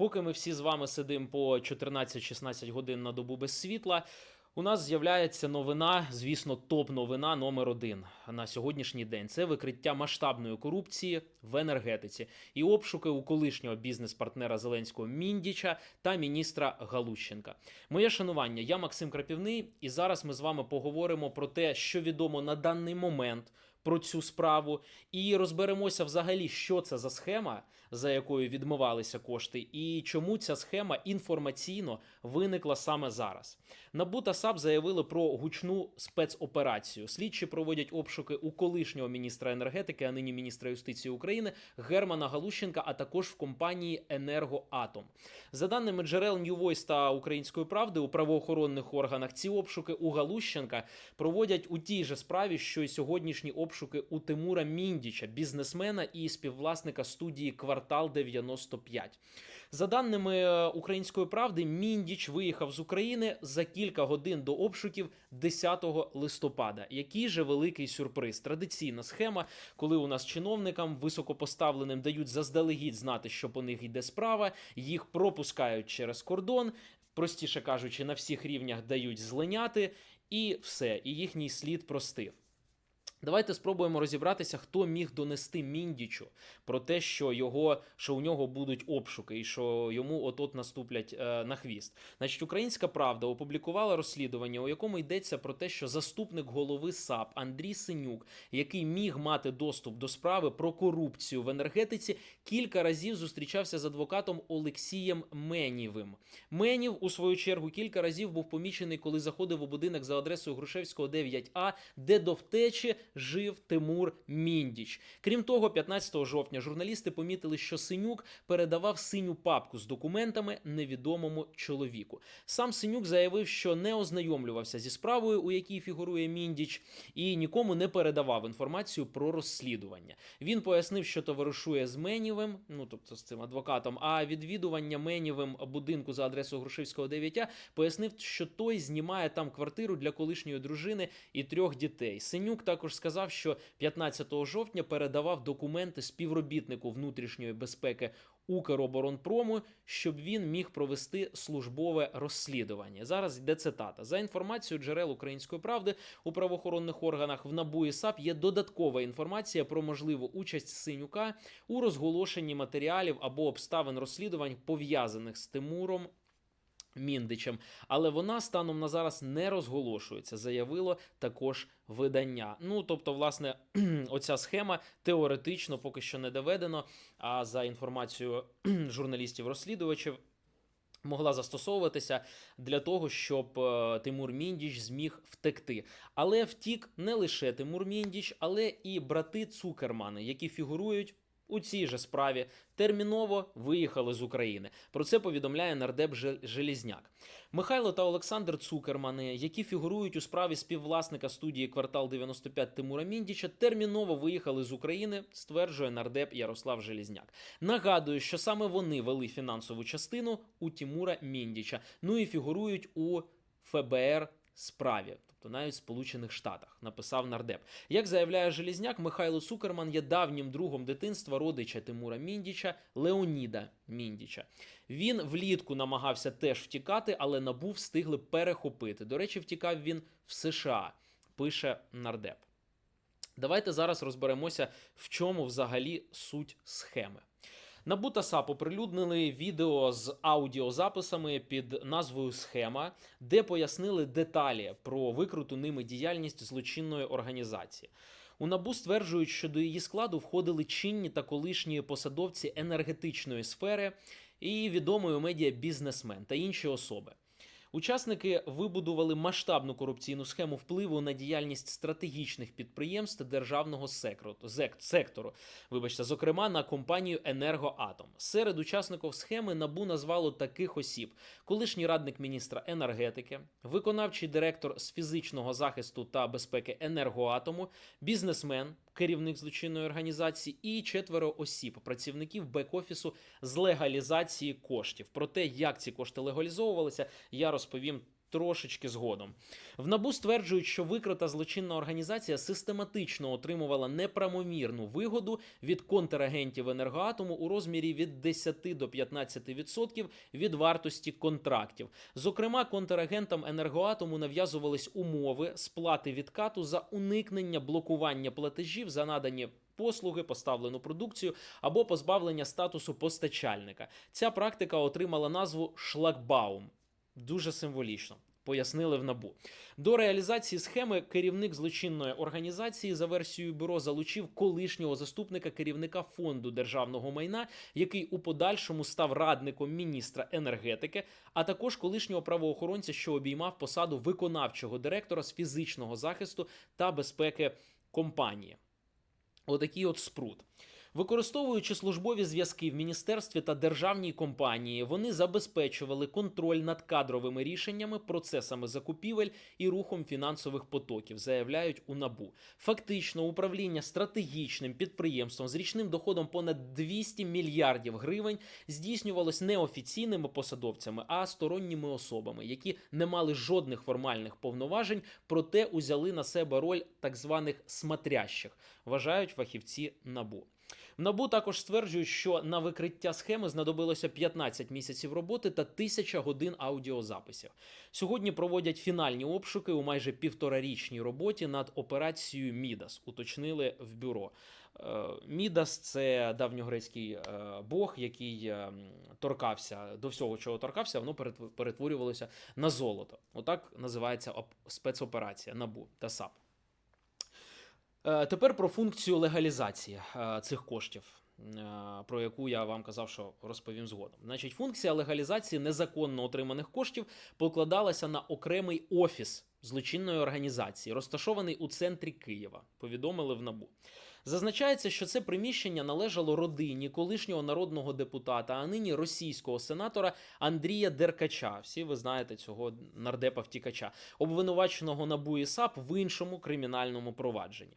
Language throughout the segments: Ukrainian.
Поки ми всі з вами сидимо по 14-16 годин на добу без світла. У нас з'являється новина, звісно, топ-новина номер один на сьогоднішній день. Це викриття масштабної корупції в енергетиці і обшуки у колишнього бізнес-партнера Зеленського Міндіча та міністра Галущенка. Моє шанування, я Максим Крапівний, і зараз ми з вами поговоримо про те, що відомо на даний момент про цю справу, і розберемося взагалі, що це за схема, за якою відмивалися кошти, і чому ця схема інформаційно виникла саме зараз. НАБУ та САП заявили про гучну спецоперацію. Слідчі проводять обшуки у колишнього міністра енергетики, а нині міністра юстиції України Германа Галущенка, а також в компанії Енергоатом. За даними джерел New Voice та Української правди у правоохоронних органах, ці обшуки у Галущенка проводять у тій же справі, що й сьогоднішні обшуки у Тимура Міндіча, бізнесмена і співвласника студії Квартал 95. За даними е, Української правди, Міндіч виїхав з України за кілька годин до обшуків 10 листопада. Який же великий сюрприз? Традиційна схема, коли у нас чиновникам високопоставленим дають заздалегідь знати, що по них йде справа, їх пропускають через кордон. Простіше кажучи, на всіх рівнях дають злиняти, і все, і їхній слід простив. Давайте спробуємо розібратися, хто міг донести Міндічу про те, що його що у нього будуть обшуки, і що йому от-от наступлять е, на хвіст. Значить, Українська Правда опублікувала розслідування, у якому йдеться про те, що заступник голови САП Андрій Синюк, який міг мати доступ до справи про корупцію в енергетиці, кілька разів зустрічався з адвокатом Олексієм Менєвим. Менів, у свою чергу, кілька разів був помічений, коли заходив у будинок за адресою Грушевського 9А, де до втечі жив Тимур Міндіч. Крім того, 15 жовтня журналісти помітили, що Синюк передавав синю папку з документами невідомому чоловіку. Сам Синюк заявив, що не ознайомлювався зі справою, у якій фігурує Міндіч, і нікому не передавав інформацію про розслідування. Він пояснив, що товаришує з Менєвим, ну тобто з цим адвокатом. А відвідування Менєвим будинку за адресою Грушевського 9 пояснив, що той знімає там квартиру для колишньої дружини і трьох дітей. Синюк також сказав, що 15 жовтня передавав документи співробітнику внутрішньої безпеки Укроборонпрому, щоб він міг провести службове розслідування. Зараз йде цитата. За інформацією джерел української правди у правоохоронних органах в НАБУ і САП є додаткова інформація про можливу участь Синюка у розголошенні матеріалів або обставин розслідувань пов'язаних з Тимуром Міндичем, але вона станом на зараз не розголошується, заявило також видання. Ну тобто, власне, оця схема теоретично поки що не доведено. А за інформацією журналістів-розслідувачів. Могла застосовуватися для того, щоб е, Тимур Міндіч зміг втекти. Але втік не лише Тимур Міндіч, але і брати Цукермани, які фігурують у цій же справі терміново виїхали з України. Про це повідомляє нардеп Желізняк. Михайло та Олександр Цукермани, які фігурують у справі співвласника студії Квартал 95 Тимура Міндіча, терміново виїхали з України, стверджує нардеп Ярослав Желізняк. Нагадую, що саме вони вели фінансову частину у Тимура Міндіча. Ну і фігурують у ФБР справі, тобто навіть в Сполучених Штатах, написав нардеп. Як заявляє Желізняк, Михайло Цукерман є давнім другом дитинства родича Тимура Міндіча Леоніда Міндіча. Він влітку намагався теж втікати, але набув встигли перехопити. До речі, втікав він в США, пише нардеп. Давайте зараз розберемося, в чому взагалі суть схеми. НАБУ та САП оприлюднили відео з аудіозаписами під назвою Схема, де пояснили деталі про викруту ними діяльність злочинної організації. У НАБУ стверджують, що до її складу входили чинні та колишні посадовці енергетичної сфери і відомий у медіа бізнесмен та інші особи. Учасники вибудували масштабну корупційну схему впливу на діяльність стратегічних підприємств державного сектору, вибачте, зокрема на компанію Енергоатом. Серед учасників схеми набу назвало таких осіб: колишній радник міністра енергетики, виконавчий директор з фізичного захисту та безпеки енергоатому, бізнесмен. Керівник злочинної організації і четверо осіб, працівників бек-офісу з легалізації коштів. Про те, як ці кошти легалізовувалися, я розповім Трошечки згодом. В НАБУ стверджують, що викрита злочинна організація систематично отримувала неправомірну вигоду від контрагентів енергоатому у розмірі від 10 до 15% від вартості контрактів. Зокрема, контрагентам енергоатому нав'язувались умови сплати відкату за уникнення блокування платежів за надані послуги, поставлену продукцію або позбавлення статусу постачальника. Ця практика отримала назву шлагбаум. Дуже символічно. Пояснили в набу до реалізації схеми керівник злочинної організації за версією бюро залучив колишнього заступника керівника фонду державного майна, який у подальшому став радником міністра енергетики, а також колишнього правоохоронця, що обіймав посаду виконавчого директора з фізичного захисту та безпеки компанії. Отакий от спрут. Використовуючи службові зв'язки в міністерстві та державній компанії, вони забезпечували контроль над кадровими рішеннями, процесами закупівель і рухом фінансових потоків, заявляють у набу. Фактично, управління стратегічним підприємством з річним доходом понад 200 мільярдів гривень здійснювалось не офіційними посадовцями, а сторонніми особами, які не мали жодних формальних повноважень, проте узяли на себе роль так званих смотрящих, вважають фахівці набу. НАБУ також стверджують, що на викриття схеми знадобилося 15 місяців роботи та тисяча годин аудіозаписів. Сьогодні проводять фінальні обшуки у майже півторарічній роботі над операцією Мідас. Уточнили в бюро. Е, Мідас це давньогрецький е, бог, який е, торкався до всього, чого торкався, воно перетв- перетворювалося на золото. Отак називається спецоперація НАБУ та САП. Е, Тепер про функцію легалізації е, цих коштів, е, про яку я вам казав, що розповім згодом. Значить, функція легалізації незаконно отриманих коштів покладалася на окремий офіс злочинної організації, розташований у центрі Києва. Повідомили в НАБУ. Зазначається, що це приміщення належало родині колишнього народного депутата, а нині російського сенатора Андрія Деркача. Всі ви знаєте цього нардепа втікача, обвинуваченого НАБУ і САП в іншому кримінальному провадженні.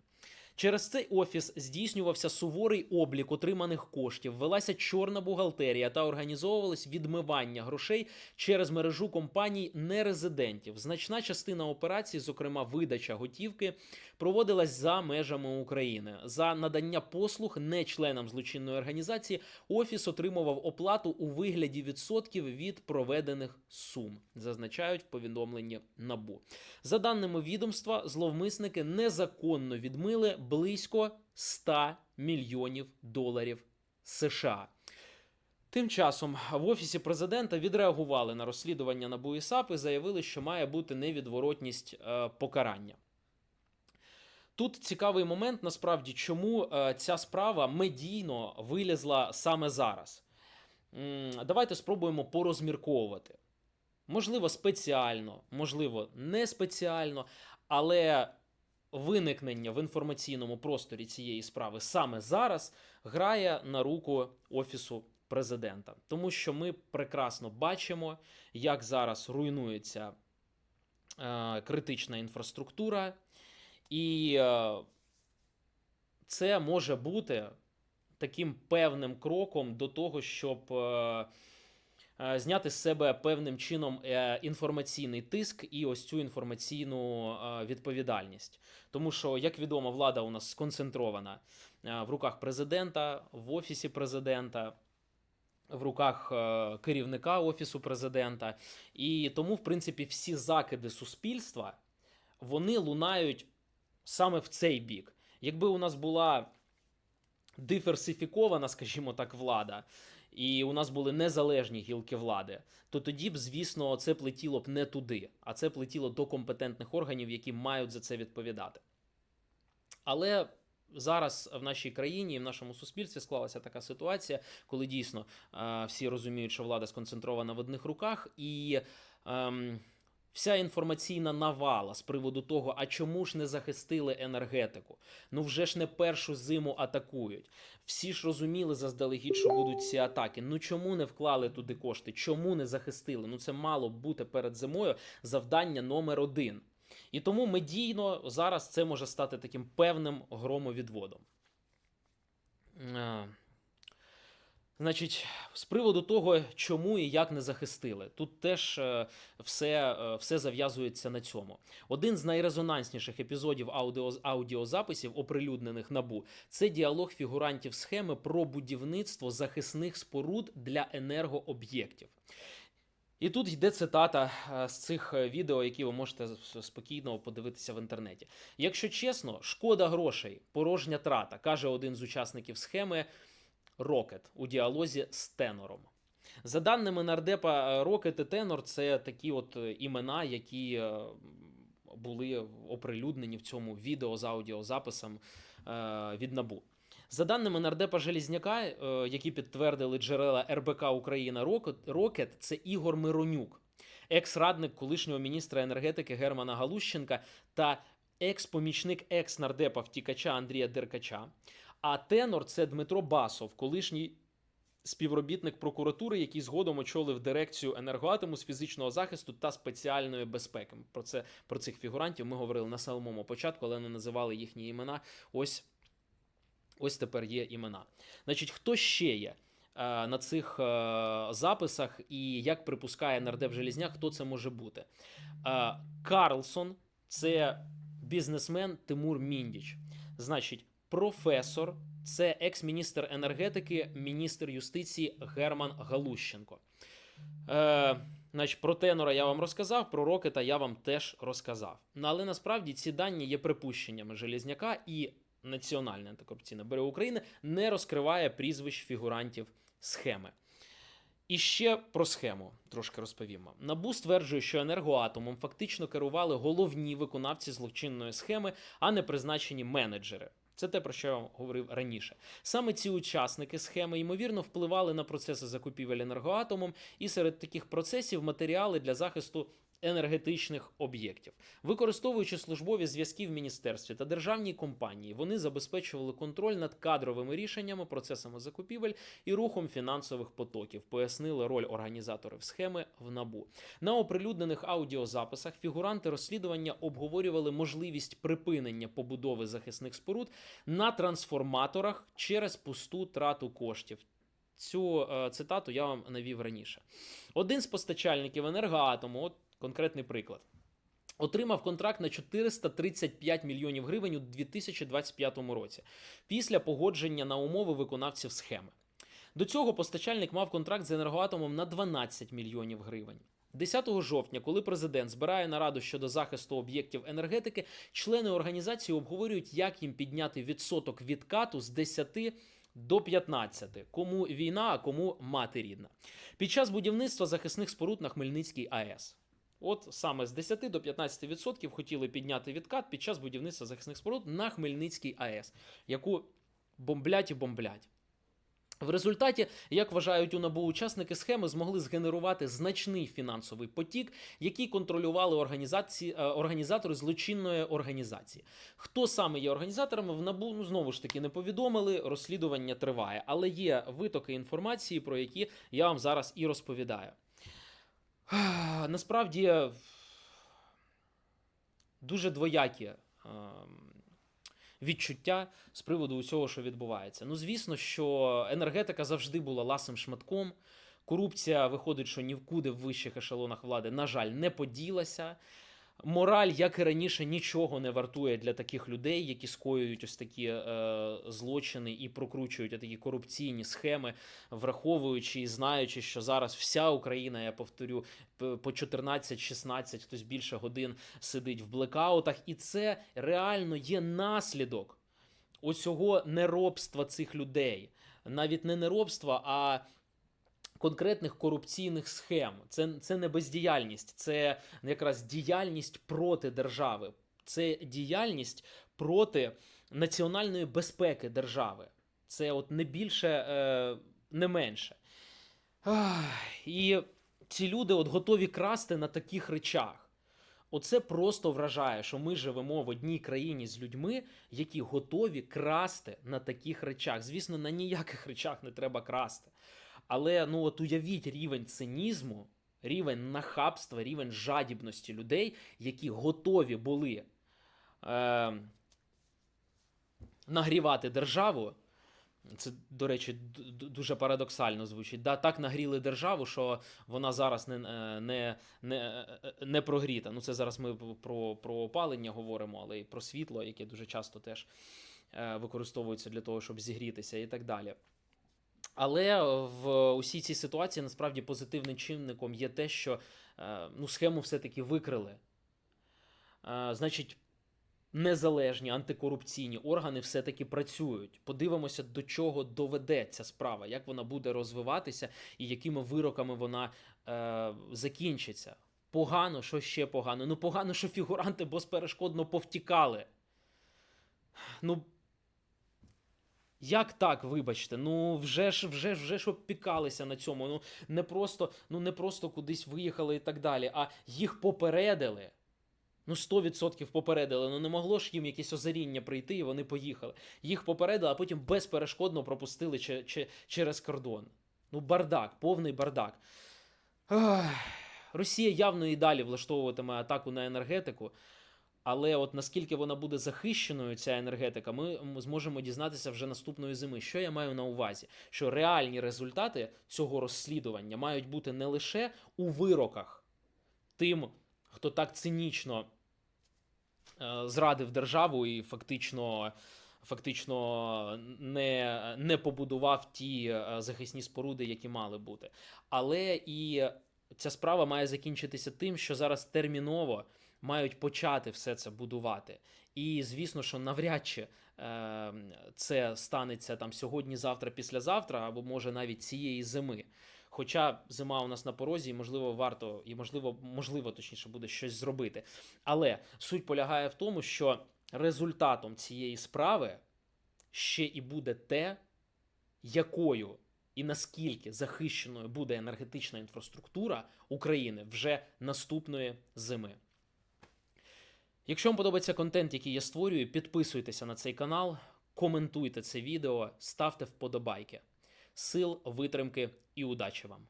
Через цей офіс здійснювався суворий облік отриманих коштів, велася чорна бухгалтерія та організовувалось відмивання грошей через мережу компаній нерезидентів. Значна частина операцій, зокрема видача готівки, проводилась за межами України. За надання послуг не членам злочинної організації офіс отримував оплату у вигляді відсотків від проведених сум, зазначають в повідомленні НАБУ. За даними відомства, зловмисники незаконно відмили близько 100 мільйонів доларів США. Тим часом в офісі президента відреагували на розслідування НАБУ і і заявили, що має бути невідворотність е, покарання. Тут цікавий момент, насправді, чому е, ця справа медійно вилізла саме зараз. Давайте спробуємо порозмірковувати. Можливо, спеціально, можливо, не спеціально, але виникнення в інформаційному просторі цієї справи саме зараз грає на руку Офісу президента. Тому що ми прекрасно бачимо, як зараз руйнується е, критична інфраструктура, і е, це може бути таким певним кроком до того, щоб. Е, Зняти з себе певним чином е, інформаційний тиск і ось цю інформаційну е, відповідальність. Тому що, як відомо, влада у нас сконцентрована е, в руках президента, в офісі президента, в руках е, керівника офісу президента. І тому, в принципі, всі закиди суспільства вони лунають саме в цей бік. Якби у нас була диверсифікована, скажімо так, влада, і у нас були незалежні гілки влади, то тоді б, звісно, це плетіло б не туди, а це плетіло до компетентних органів, які мають за це відповідати. Але зараз в нашій країні і в нашому суспільстві склалася така ситуація, коли дійсно е, всі розуміють, що влада сконцентрована в одних руках, і ем, вся інформаційна навала з приводу того, а чому ж не захистили енергетику? Ну вже ж не першу зиму атакують. Всі ж розуміли заздалегідь, що будуть ці атаки. Ну чому не вклали туди кошти? Чому не захистили? Ну це мало бути перед зимою завдання номер один. І тому медійно зараз це може стати таким певним громовідводом. Значить, з приводу того, чому і як не захистили, тут теж е, все, е, все зав'язується на цьому. Один з найрезонансніших епізодів аудіо, аудіозаписів, оприлюднених набу, це діалог фігурантів схеми про будівництво захисних споруд для енергооб'єктів. І тут йде цитата е, з цих відео, які ви можете спокійно подивитися в інтернеті. Якщо чесно, шкода грошей, порожня трата, каже один з учасників схеми Рокет у діалозі з тенором. За даними нардепа, е, Рокет і Тенор це такі от е, імена, які е, були оприлюднені в цьому відео з аудіозаписом від Набу. За даними нардепа Желізняка, які підтвердили джерела РБК Україна Рокет це Ігор Миронюк, екс-радник колишнього міністра енергетики Германа Галущенка та екс-помічник екс-нардепа втікача Андрія Деркача. А тенор це Дмитро Басов, колишній співробітник прокуратури, який згодом очолив дирекцію енергоатому з фізичного захисту та спеціальної безпеки. Про це про цих фігурантів ми говорили на самому початку, але не називали їхні імена. Ось, ось тепер є імена. Значить, хто ще є? е, На цих е, записах, і як припускає нардеп Желізняк, хто це може бути? Е, Карлсон це бізнесмен Тимур Міндіч. Значить, професор це екс-міністр енергетики, міністр юстиції Герман Галущенко. Е, значить, про тенора я вам розказав, про Рокета я вам теж розказав. Ну, але насправді ці дані є припущеннями Желізняка і Національне антикорупційне бюро України не розкриває прізвищ фігурантів схеми. І ще про схему трошки розповімо. Набу стверджує, що енергоатомом фактично керували головні виконавці злочинної схеми, а не призначені менеджери. Це те, про що я вам говорив раніше. Саме ці учасники схеми ймовірно впливали на процеси закупівель енергоатомом, і серед таких процесів матеріали для захисту енергетичних об'єктів. Використовуючи службові зв'язки в міністерстві та державній компанії, вони забезпечували контроль над кадровими рішеннями, процесами закупівель і рухом фінансових потоків, пояснили роль організаторів схеми в набу. На оприлюднених аудіозаписах фігуранти розслідування обговорювали можливість припинення побудови захисних споруд на трансформаторах через пусту трату коштів. Цю е, цитату я вам навів раніше. Один з постачальників енергоатому, от конкретний приклад. Отримав контракт на 435 мільйонів гривень у 2025 році після погодження на умови виконавців схеми. До цього постачальник мав контракт з енергоатомом на 12 мільйонів гривень. 10 жовтня, коли президент збирає нараду щодо захисту об'єктів енергетики, члени організації обговорюють, як їм підняти відсоток відкату з 10 до 15, кому війна, а кому мати рідна. Під час будівництва захисних споруд на Хмельницькій АЕС. От саме з 10 до 15% хотіли підняти відкат під час будівництва захисних споруд на Хмельницькій АЕС, яку бомблять і бомблять. В результаті, як вважають у НАБУ, учасники схеми змогли згенерувати значний фінансовий потік, який контролювали організації, е, організатори злочинної організації. Хто саме є організаторами в НАБУ, ну знову ж таки не повідомили. Розслідування триває, але є витоки інформації, про які я вам зараз і розповідаю. Насправді дуже двоякі ем, відчуття з приводу усього, що відбувається. Ну, звісно, що енергетика завжди була ласим шматком. Корупція виходить, що ні вкуди в вищих ешелонах влади, на жаль, не поділася. Мораль, як і раніше, нічого не вартує для таких людей, які скоюють ось такі е, злочини і прокручують такі корупційні схеми, враховуючи і знаючи, що зараз вся Україна, я повторю, по 14-16, хтось більше годин сидить в блекаутах, і це реально є наслідок оцього неробства цих людей. Навіть не неробства, а конкретних корупційних схем. Це, це не бездіяльність, це якраз діяльність проти держави. Це діяльність проти національної безпеки держави. Це от не більше, е, не менше. І ці люди от готові красти на таких речах. Оце просто вражає, що ми живемо в одній країні з людьми, які готові красти на таких речах. Звісно, на ніяких речах не треба красти. Але ну от уявіть рівень цинізму, рівень нахабства, рівень жадібності людей, які готові були е, нагрівати державу Це, до речі, дуже парадоксально звучить. Да, так нагріли державу, що вона зараз не, е, не, не, е, не прогріта. Ну, це зараз ми про, про опалення говоримо, але і про світло, яке дуже часто теж е, використовується для того, щоб зігрітися і так далі. Але в усій цій ситуації насправді позитивним чинником є те, що е, ну, схему все-таки викрили. Е, Значить, незалежні антикорупційні органи все-таки працюють. Подивимося, до чого доведе ця справа, як вона буде розвиватися і якими вироками вона е, закінчиться. Погано, що ще погано? Ну, погано, що фігуранти безперешкодно повтікали. Ну, як так, вибачте? Ну вже ж вже вже ж обпікалися на цьому. Ну не просто, ну не просто кудись виїхали і так далі, а їх попередили. Ну, 100% попередили. Ну не могло ж їм якесь озаріння прийти, і вони поїхали. Їх попередили, а потім безперешкодно пропустили че- че- через кордон. Ну, бардак, повний бардак. Ах, Росія явно і далі влаштовуватиме атаку на енергетику. Але от наскільки вона буде захищеною, ця енергетика, ми зможемо дізнатися вже наступної зими. Що я маю на увазі? Що реальні результати цього розслідування мають бути не лише у вироках тим, хто так цинічно е, зрадив державу і фактично. Фактично не, не побудував ті е, захисні споруди, які мали бути. Але і ця справа має закінчитися тим, що зараз терміново мають почати все це будувати. І звісно, що навряд чи е, це станеться там сьогодні, завтра, післязавтра, або може навіть цієї зими. Хоча зима у нас на порозі, і можливо, варто, і можливо, можливо, точніше буде щось зробити. Але суть полягає в тому, що результатом цієї справи ще і буде те, якою і наскільки захищеною буде енергетична інфраструктура України вже наступної зими. Якщо вам подобається контент, який я створюю, підписуйтеся на цей канал, коментуйте це відео, ставте вподобайки. Сил, витримки і удачі вам!